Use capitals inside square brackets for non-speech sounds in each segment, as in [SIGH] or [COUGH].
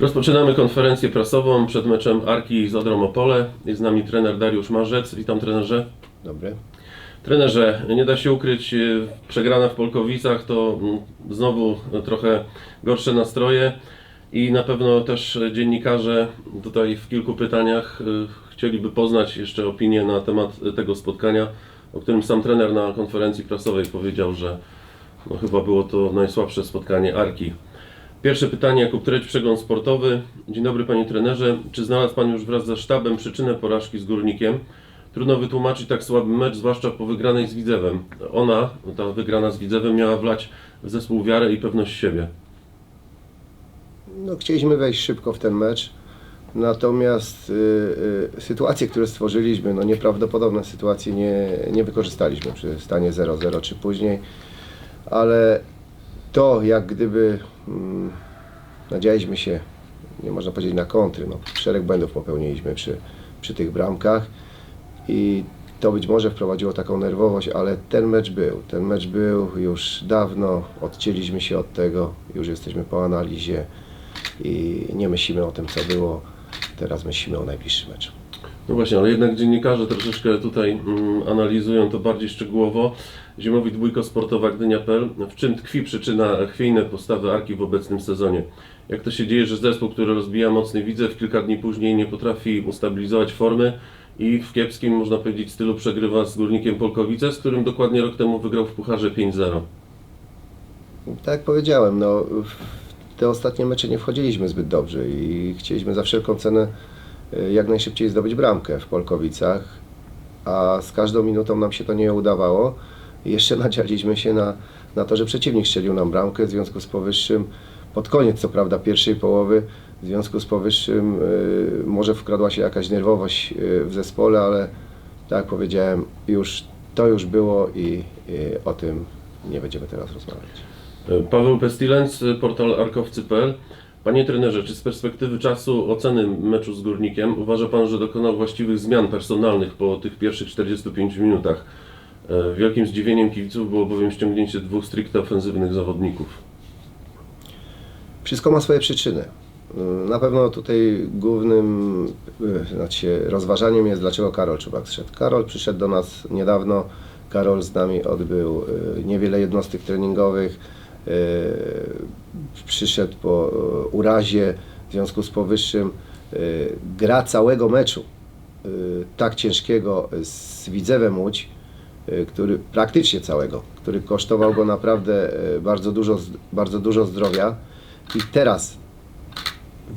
Rozpoczynamy konferencję prasową przed meczem Arki z Odrą Opole. Jest z nami trener Dariusz Marzec. Witam trenerze. Dobry. Trenerze, nie da się ukryć, y, przegrana w Polkowicach to mm, znowu trochę gorsze nastroje i na pewno też dziennikarze tutaj w kilku pytaniach y, chcieliby poznać jeszcze opinię na temat tego spotkania, o którym sam trener na konferencji prasowej powiedział, że no chyba było to najsłabsze spotkanie Arki. Pierwsze pytanie, Jakub Treć, przegląd sportowy. Dzień dobry panie trenerze. Czy znalazł pan już wraz ze sztabem przyczynę porażki z Górnikiem? Trudno wytłumaczyć tak słaby mecz, zwłaszcza po wygranej z Widzewem. Ona, ta wygrana z Widzewem, miała wlać w zespół wiarę i pewność siebie. No, chcieliśmy wejść szybko w ten mecz, natomiast y, y, sytuacje, które stworzyliśmy, no nieprawdopodobne sytuacje nie, nie wykorzystaliśmy przy stanie 0-0 czy później, ale to jak gdyby mm, nadzieliśmy się, nie można powiedzieć na kontry, no, szereg błędów popełniliśmy przy, przy tych bramkach i to być może wprowadziło taką nerwowość, ale ten mecz był. Ten mecz był już dawno, odcięliśmy się od tego, już jesteśmy po analizie i nie myślimy o tym, co było. Teraz myślimy o najbliższym meczu. No właśnie, ale jednak dziennikarze troszeczkę tutaj mm, analizują to bardziej szczegółowo. Zimowi dwójko sportowa Gdynia.pl. W czym tkwi przyczyna chwiejnej postawy Arki w obecnym sezonie? Jak to się dzieje, że zespół, który rozbija mocny Widzew, kilka dni później nie potrafi ustabilizować formy i w kiepskim, można powiedzieć, stylu przegrywa z Górnikiem Polkowice, z którym dokładnie rok temu wygrał w Pucharze 5-0. Tak jak powiedziałem, no, w te ostatnie mecze nie wchodziliśmy zbyt dobrze i chcieliśmy za wszelką cenę jak najszybciej zdobyć bramkę w Polkowicach, a z każdą minutą nam się to nie udawało. Jeszcze [LAUGHS] nadzialiśmy się na, na to, że przeciwnik strzelił nam bramkę, w związku z powyższym, pod koniec co prawda pierwszej połowy, w związku z powyższym y, może wkradła się jakaś nerwowość y, w zespole, ale tak jak powiedziałem, już to już było i y, o tym nie będziemy teraz rozmawiać. Paweł Pestilens, portal arkowcy.pl. Panie trenerze, czy z perspektywy czasu oceny meczu z Górnikiem uważa Pan, że dokonał właściwych zmian personalnych po tych pierwszych 45 minutach? E, Wielkim zdziwieniem kibiców było bowiem ściągnięcie dwóch stricte ofensywnych zawodników. Wszystko ma swoje przyczyny. Y, Na pewno tutaj głównym y, znaczy rozważaniem jest, dlaczego Karol Czubak zszedł. Karol przyszedł do nas niedawno. Karol z nami odbył niewiele jednostek treningowych. Y, Przyszedł po y, urazie, w związku z powyższym y, gra całego meczu tak ciężkiego z Widzewem Łódź, który praktycznie całego, który kosztował go naprawdę bardzo dużo, bardzo dużo zdrowia. I teraz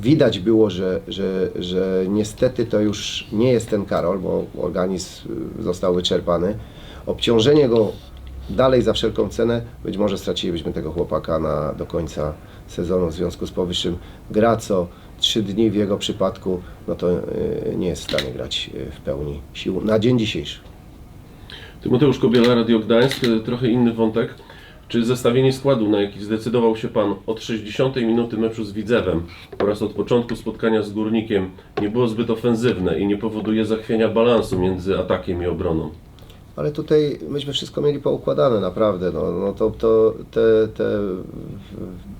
widać było, że, że, że niestety to już nie jest ten Karol, bo organizm został wyczerpany. Obciążenie go dalej za wszelką cenę, być może stracilibyśmy tego chłopaka na, do końca sezonu. W związku z powyższym gra co 3 dni w jego przypadku, no to y, nie jest w stanie grać y, w pełni sił na dzień dzisiejszy. Tymoteusz Kobiela, Radio Gdańsk. E, Trochę inny wątek. Czy zestawienie składu, na jaki zdecydował się Pan od 60 minuty meczu z Widzewem oraz od początku spotkania z Górnikiem nie było zbyt ofensywne i nie powoduje zachwiania balansu między atakiem i obroną? Ale tutaj myśmy wszystko mieli poukładane naprawdę. No, no to, to te, te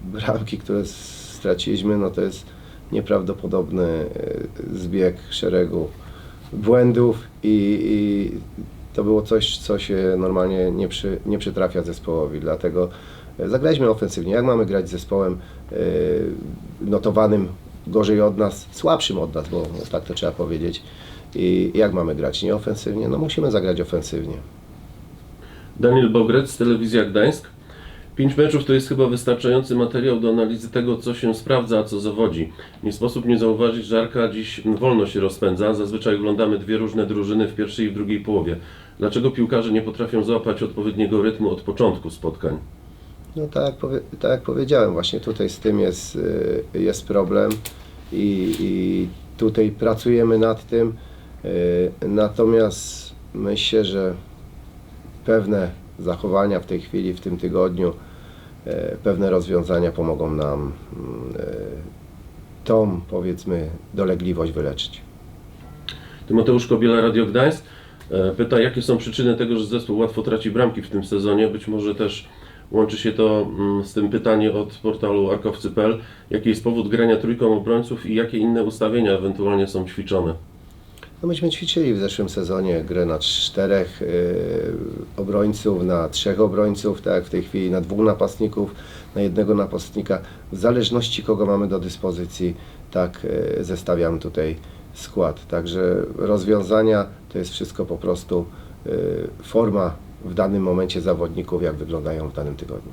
bramki, które straciliśmy, no to jest nieprawdopodobny e, zbieg szeregu błędów i, i to było coś, co się normalnie nie, przy, nie przytrafia zespołowi. Dlatego e, zagraliśmy ofensywnie. Jak mamy grać z zespołem e, notowanym gorzej od nas, słabszym od nas, bo tak to trzeba powiedzieć. I jak mamy grać nieofensywnie? No musimy zagrać ofensywnie. Daniel Bogrec, Telewizja Gdańsk. Pięć meczów to jest chyba wystarczający materiał do analizy tego, co się sprawdza, a co zawodzi. Nie sposób nie zauważyć, że Arka dziś wolno się rozpędza. Zazwyczaj oglądamy dwie różne drużyny w pierwszej i w drugiej połowie. Dlaczego piłkarze nie potrafią złapać odpowiedniego rytmu od początku spotkań? No tak jak, powie, tak jak powiedziałem, właśnie tutaj z tym jest, y, jest problem i, i tutaj pracujemy nad tym. Y, Natomiast myślę, że pewne zachowania w tej chwili, w tym tygodniu, y, pewne rozwiązania pomogą nam y, tą, powiedzmy, dolegliwość wyleczyć. Tymoteusz Kobiela, Radio Gdańsk. e, Pyta, jakie są przyczyny tego, że zespół łatwo traci bramki w tym sezonie. Być może też Łączy się to mm, z tym pytanie od portalu arkowcy.pl. Jaki jest powód grania trójką obrońców i jakie inne ustawienia ewentualnie są ćwiczone? No myśmy ćwiczyli w zeszłym sezonie grę na czterech yy, obrońców, na trzech obrońców, tak w tej chwili na dwóch napastników, na jednego napastnika. W zależności kogo mamy do dyspozycji, tak yy, zestawiamy tutaj skład. Także rozwiązania to jest wszystko po prostu yy, forma w danym momencie zawodników, jak wyglądają w danym tygodniu.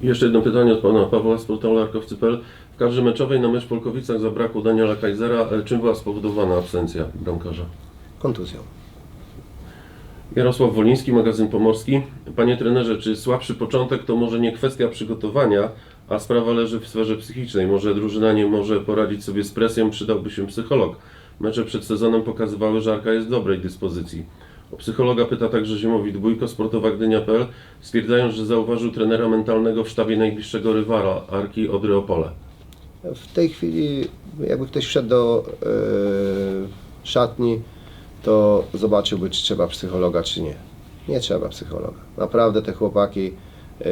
Jeszcze jedno pytanie od pana Pawła z portalu arkowcy.pl. W kadrze meczowej na mecz w Polkowicach zabrakło Daniela Kajzera. E, Czym była spowodowana absencja bramkarza? Kontuzją. Jarosław Woliński, magazyn Pomorski. Panie trenerze, czy słabszy początek to może nie kwestia przygotowania, a sprawa leży w sferze psychicznej? Może drużyna nie może poradzić sobie z presją, przydałby się psycholog. Mecze przed sezonem pokazywały, że Arka jest w dobrej dyspozycji. O psychologa pyta także Ziemowit Bójko, sportowa Gdynia.pl. Stwierdzają, że zauważył trenera mentalnego w sztabie najbliższego rywala, Arki Odry Opole. W tej chwili, jakby ktoś wszedł do e, szatni, to zobaczyłby, czy trzeba psychologa, czy nie. Nie trzeba psychologa. Naprawdę te chłopaki e,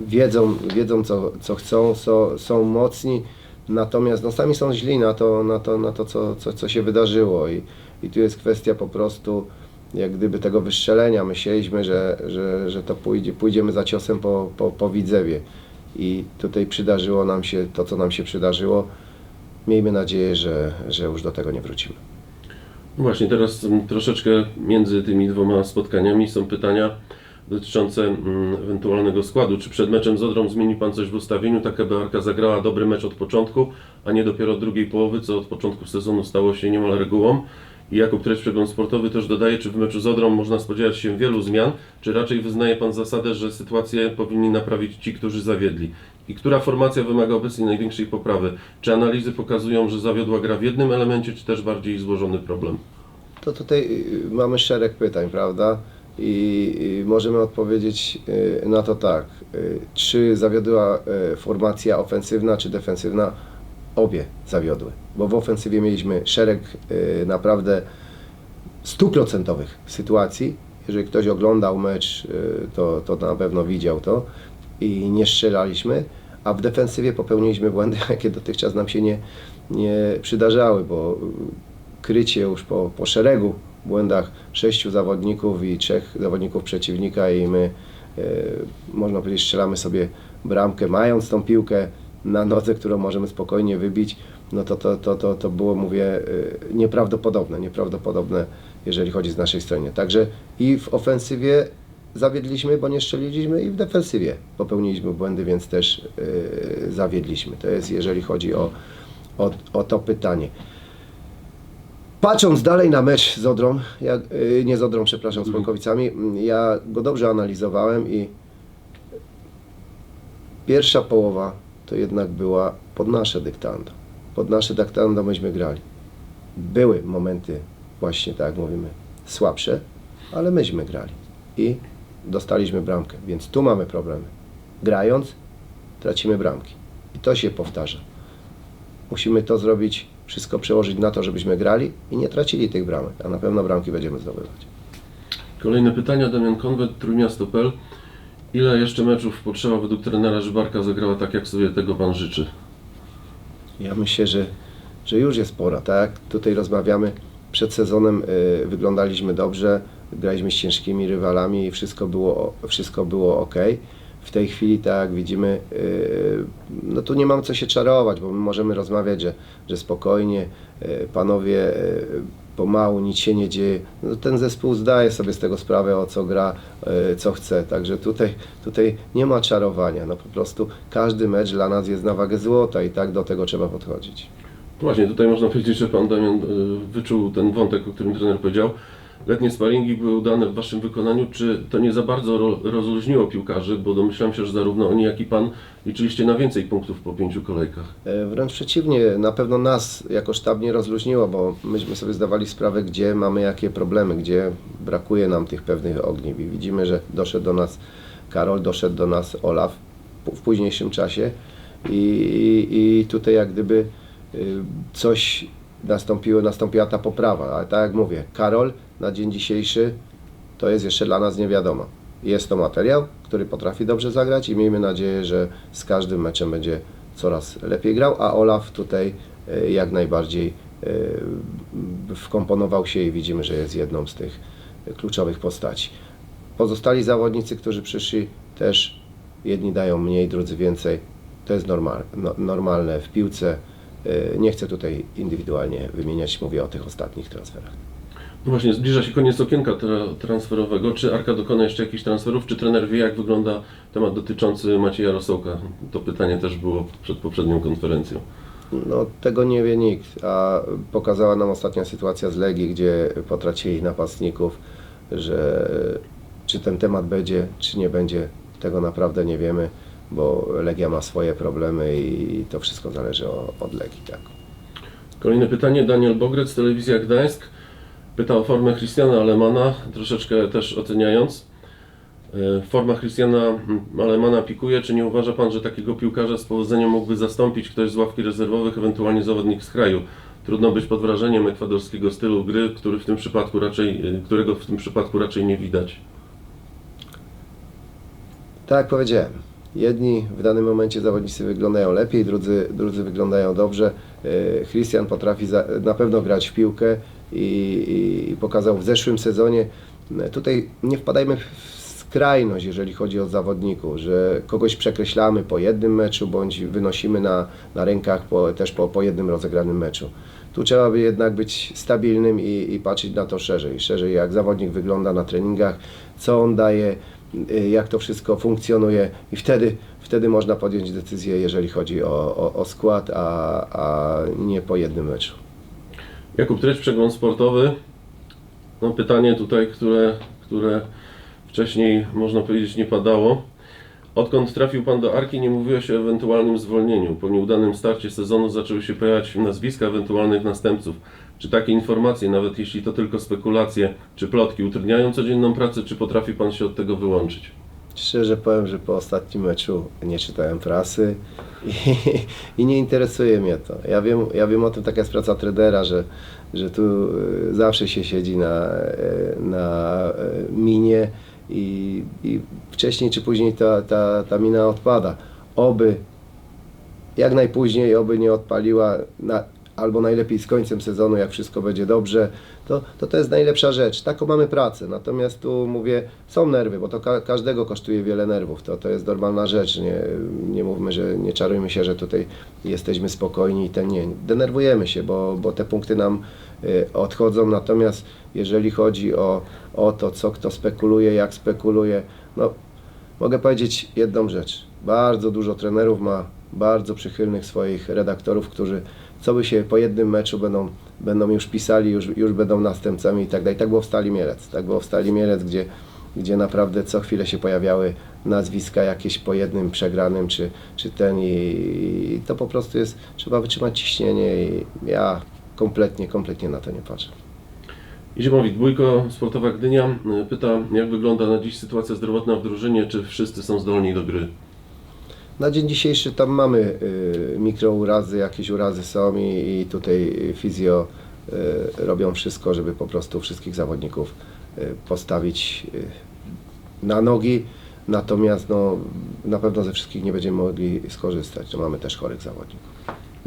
wiedzą, wiedzą co, co chcą, są, są mocni, natomiast no, sami są źli na to, na to, na to co, co, co się wydarzyło. I, I tu jest kwestia po prostu jak gdyby tego wystrzelenia. Myśleliśmy, że, że, że to pójdzie, pójdziemy za ciosem po, po, po Widzewie. I tutaj przydarzyło nam się to, co nam się przydarzyło. Miejmy nadzieję, że, że już do tego nie wrócimy. No Właśnie, teraz mm, troszeczkę między tymi dwoma spotkaniami są pytania dotyczące mm, ewentualnego składu. Czy przed meczem z Odrą zmieni Pan coś w ustawieniu, tak aby Arka zagrała dobry mecz od początku, a nie dopiero od drugiej połowy, co od początku sezonu stało się niemal regułą? I Jakub Treść, przegląd sportowy, też dodaje, czy w meczu z Odrą można spodziewać się wielu zmian, czy raczej wyznaje Pan zasadę, że sytuację powinni naprawić ci, którzy zawiedli? I która formacja wymaga obecnie największej poprawy? Czy analizy pokazują, że zawiodła gra w jednym elemencie, czy też bardziej złożony problem? To tutaj y, mamy szereg pytań, prawda? I możemy odpowiedzieć y, na to tak. Y, Czy zawiodła formacja ofensywna, czy defensywna? Obie zawiodły, bo w ofensywie mieliśmy szereg y, naprawdę stuprocentowych sytuacji. Jeżeli ktoś oglądał mecz, y, to, to na pewno widział to i nie strzelaliśmy, a w defensywie popełniliśmy błędy, [LAUGHS] jakie dotychczas nam się nie, nie przydarzały, bo y, krycie już po, po szeregu błędach sześciu zawodników i trzech zawodników przeciwnika i my, można powiedzieć, strzelamy sobie bramkę, mając tą piłkę na nodze, którą możemy spokojnie wybić, no to to, to, to, to było, mówię, y, nieprawdopodobne, nieprawdopodobne, jeżeli chodzi z naszej strony. Także i w ofensywie zawiedliśmy, bo nie strzeliliśmy i w defensywie popełniliśmy błędy, więc też y, zawiedliśmy. To jest, jeżeli chodzi o, o, o to pytanie. Patrząc dalej na mecz z Odrą, ja, y, nie z Odrą, przepraszam, z Polkowicami, mm, ja go dobrze analizowałem i pierwsza połowa to jednak była pod nasze dyktando. Pod nasze dyktando myśmy grali. Były momenty, właśnie tak jak mówimy, słabsze, ale myśmy grali i dostaliśmy bramkę, więc tu mamy problemy. Grając, tracimy bramki i to się powtarza. Musimy to zrobić, wszystko przełożyć na to, żebyśmy grali i nie tracili tych bramek, a na pewno bramki będziemy zdobywać. Kolejne pytania, Damian Konwent, Trójmiasto.pl. Ile jeszcze meczów potrzeba według trenera, żeby Arka zagrała tak, jak sobie tego Pan życzy? Ja myślę, że, że już jest pora, tak? Tutaj rozmawiamy. Przed sezonem y, wyglądaliśmy dobrze, graliśmy z ciężkimi rywalami i wszystko było, wszystko było ok. W tej chwili, tak widzimy, y, no tu nie mamy co się czarować, bo my możemy rozmawiać, że, że spokojnie, y, panowie, y, pomału, nic się nie dzieje. No, ten zespół zdaje sobie z tego sprawę, o co gra, y, co chce. Także tutaj, tutaj nie ma czarowania. No po prostu każdy mecz dla nas jest na wagę złota i tak do tego trzeba podchodzić. Właśnie, tutaj można powiedzieć, że Pan Damian y, wyczuł ten wątek, o którym trener powiedział. Letnie sparingi były udane w Waszym wykonaniu. Czy to nie za bardzo ro- rozluźniło piłkarzy? Bo domyślam się, że zarówno oni, jak i Pan liczyliście na więcej punktów po pięciu kolejkach. E, Wręcz przeciwnie, na pewno nas jako sztab nie rozluźniło, bo myśmy sobie zdawali sprawę, gdzie mamy jakie problemy, gdzie brakuje nam tych pewnych ogniw. I widzimy, że doszedł do nas Karol, doszedł do nas Olaf w późniejszym czasie i, i, i tutaj jak gdyby y, coś nastąpiło, nastąpiła ta poprawa. Ale tak jak mówię, Karol na dzień dzisiejszy to jest jeszcze dla nas nie wiadomo. jest to materiał, który potrafi dobrze zagrać i miejmy nadzieję, że z każdym meczem będzie coraz lepiej grał, a Olaf tutaj e, jak najbardziej e, wkomponował się i widzimy, że jest jedną z tych kluczowych postaci. Pozostali zawodnicy, którzy przyszli też jedni dają mniej, drudzy więcej. To jest no, normalne w piłce. E, Nie chcę tutaj indywidualnie wymieniać, mówię o tych ostatnich transferach. No właśnie, zbliża się koniec okienka tra- transferowego. Czy Arka dokona jeszcze jakichś transferów? Czy trener wie, jak wygląda temat dotyczący Macieja Rosołka? To pytanie też było przed poprzednią konferencją. No, tego nie wie nikt, a pokazała nam ostatnia sytuacja z Legii, gdzie potracili napastników, że czy ten temat będzie, czy nie będzie, tego naprawdę nie wiemy, bo Legia ma swoje problemy i to wszystko zależy od Legii. Tak. Kolejne pytanie. Daniel Bogrec, Telewizja Gdańsk. Pyta o formę Christiana Alemana, troszeczkę też oceniając. E, Forma Christiana mm, Alemana pikuje. Czy nie uważa Pan, że takiego piłkarza z powodzeniem mógłby zastąpić ktoś z ławki rezerwowych, ewentualnie zawodnik z kraju? Trudno być pod wrażeniem ekwadorskiego stylu gry, który w tym przypadku raczej, e, którego w tym przypadku raczej nie widać. Tak jak powiedziałem, jedni w danym momencie zawodnicy wyglądają lepiej, drudzy, drudzy wyglądają dobrze. E, Christian potrafi za, na pewno grać w piłkę i, i pokazał w zeszłym sezonie. e, Tutaj nie wpadajmy w skrajność, jeżeli chodzi o zawodników, że kogoś przekreślamy po jednym meczu, bądź wynosimy na, na rękach po, też po, po jednym rozegranym meczu. Tu trzeba by jednak być stabilnym i, i patrzeć na to szerzej. Szerzej jak zawodnik wygląda na treningach, co on daje, jak to wszystko funkcjonuje i wtedy, wtedy można podjąć decyzję, jeżeli chodzi o, o, o skład, a, a nie po jednym meczu. Jakub Treść, przegląd sportowy. No pytanie tutaj, które, które wcześniej można powiedzieć nie padało. Odkąd trafił Pan do Arki, nie mówiło się o ewentualnym zwolnieniu. Po nieudanym starcie sezonu zaczęły się pojawiać nazwiska ewentualnych następców. Czy takie informacje, nawet jeśli to tylko spekulacje czy plotki, utrudniają codzienną pracę, czy potrafi Pan się od tego wyłączyć? Szczerze powiem, że po ostatnim meczu nie czytałem prasy i, [LAUGHS] i nie interesuje mnie to. Ja wiem, ja wiem o tym, taka jest praca trenera, że, że tu y, zawsze się siedzi na, y, na y, minie i, i wcześniej czy później ta, ta, ta mina odpada. Oby jak najpóźniej, oby nie odpaliła, na, albo najlepiej z końcem sezonu, jak wszystko będzie dobrze, to, to to jest najlepsza rzecz. Taką mamy pracę. Natomiast tu mówię, są nerwy, bo to ka każdego kosztuje wiele nerwów. To, to jest normalna rzecz. Nie, nie mówmy, że nie czarujmy się, że tutaj jesteśmy spokojni i ten nie. Denerwujemy się, bo, bo te punkty nam y, odchodzą. Natomiast jeżeli chodzi o, o to, co kto spekuluje, jak spekuluje, no Mogę powiedzieć jedną rzecz. Bardzo dużo trenerów ma bardzo przychylnych swoich redaktorów, którzy co by się po jednym meczu będą, będą już pisali, już, już będą następcami i tak dalej. Tak było w Stali Mielec. Tak było w Stali Mielec, gdzie, gdzie naprawdę co chwilę się pojawiały nazwiska jakieś po jednym przegranym, czy, czy ten i, i to po prostu jest, trzeba wytrzymać ciśnienie i ja kompletnie, kompletnie na to nie patrzę. Zimowit Bójko, Sportowa Gdynia, y, pyta, jak wygląda na dziś sytuacja zdrowotna w drużynie, czy wszyscy są zdolni do gry? Na dzień dzisiejszy tam mamy y, mikrourazy, jakieś urazy są i, i tutaj fizjo y, robią wszystko, żeby po prostu wszystkich zawodników y, postawić na nogi. Natomiast no, na pewno ze wszystkich nie będziemy mogli skorzystać. No, mamy też chorych zawodników.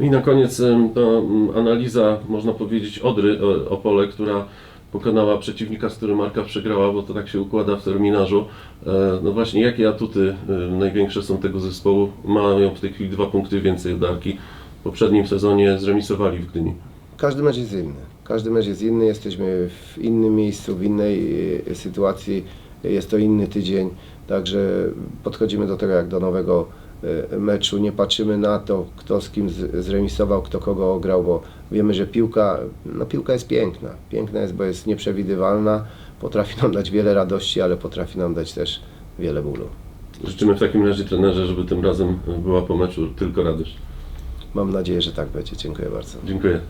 I na koniec ta mm, analiza, można powiedzieć, Odry Opole, która pokonała przeciwnika, z którym Marka przegrała, bo to tak się układa w terminarzu. E, No właśnie, jakie atuty e, największe są tego zespołu? Mają w tej chwili dwa punkty więcej od Arki. W poprzednim sezonie zremisowali w Gdyni. Każdy mecz jest inny. Każdy mecz jest inny. Jesteśmy w innym miejscu, w innej y, sytuacji. Jest to inny tydzień. Także podchodzimy do tego jak do nowego meczu. Nie patrzymy na to, kto z kim zremisował, kto kogo ograł, bo wiemy, że piłka, no piłka jest piękna. Piękna jest, bo jest nieprzewidywalna. Potrafi nam dać wiele radości, ale potrafi nam dać też wiele bólu. Życzymy w takim razie trenerze, żeby tym razem była po meczu tylko radość. Mam nadzieję, że tak będzie. Dziękuję bardzo. Dziękuję.